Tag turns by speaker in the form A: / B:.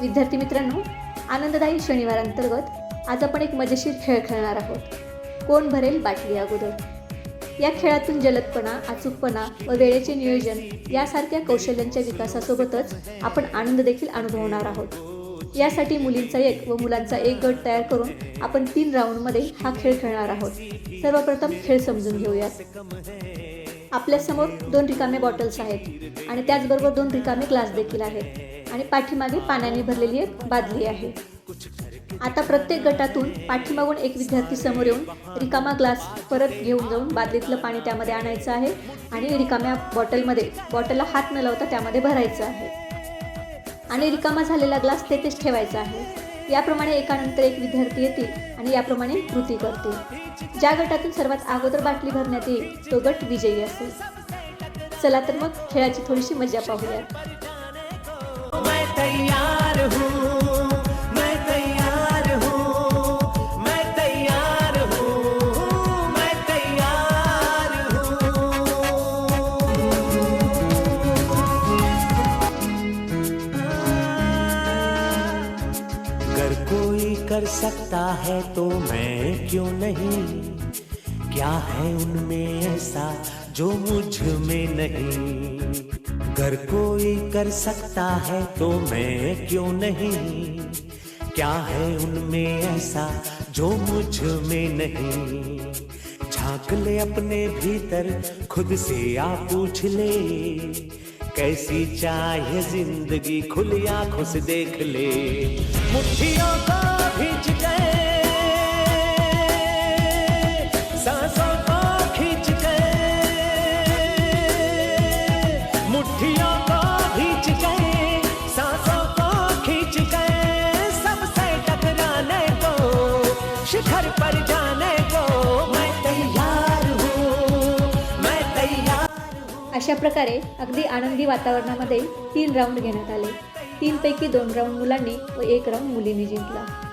A: विद्यार्थी मित्रांनो आनंददायी शनिवार अंतर्गत आज आपण एक मजेशीर खेळ खेळणार आहोत. कोण भरेल बाटली अगोदर? या खेळातून जलदपणा अचूकपणा व वेळेचे नियोजन यासारख्या कौशल्यांच्या विकासासोबतच आपण आनंद देखील अनुभवणार आहोत. यासाठी मुलींचा एक व मुलांचा एक गट तयार करून आपण तीन राऊंडमध्ये हा खेळ खेळणार आहोत. सर्वप्रथम खेळ समजून घेऊयात. आपल्यासमोर दोन रिकामे बॉटल्स आहेत आणि त्याचबरोबर दोन रिकामे ग्लास देखील आहेत. आणि पाठीमागे पाण्याने भरलेली एक बादली आहे. आता प्रत्येक गटातून पाठीमागून एक विद्यार्थी समोर येऊन रिकामा ग्लास परत घेऊन जाऊन बादलीतलं पाणी त्यामध्ये आणायचं आहे आणि रिकाम्या बॉटलमध्ये बॉटलला हात न लावता त्यामध्ये भरायचं आहे. आणि रिकामा झालेला ग्लास तेथेच ठेवायचा आहे. याप्रमाणे एकानंतर एक विद्यार्थी येतील आणि याप्रमाणे कृती करतील. ज्या गटातून सर्वात अगोदर बाटली भरण्यात येईल तो गट विजयी असेल. चला तर मग खेळाची थोडीशी मजा
B: पाहूया अगर कोई कर सकता है तो मैं क्यों नहीं? क्या है उनमें ऐसा जो मुझमें नहीं? अगर कोई कर सकता है तो मैं क्यों नहीं? क्या है उनमें ऐसा जो मुझमें नहीं? झाँक ले अपने भीतर, खुद से आप पूछ ले। कैसी चाहे ज़िंदगी, खुली आँखों से देख ले। मुट्ठियों को खींच गए सांसों को खींच गए मुट्ठियों
A: अशा प्रकारे अगदी आनंदी वातावरणामध्ये तीन राऊंड घेण्यात आले. तीनपैकी दोन राऊंड मुलांनी व एक राऊंड मुलींनी जिंकला.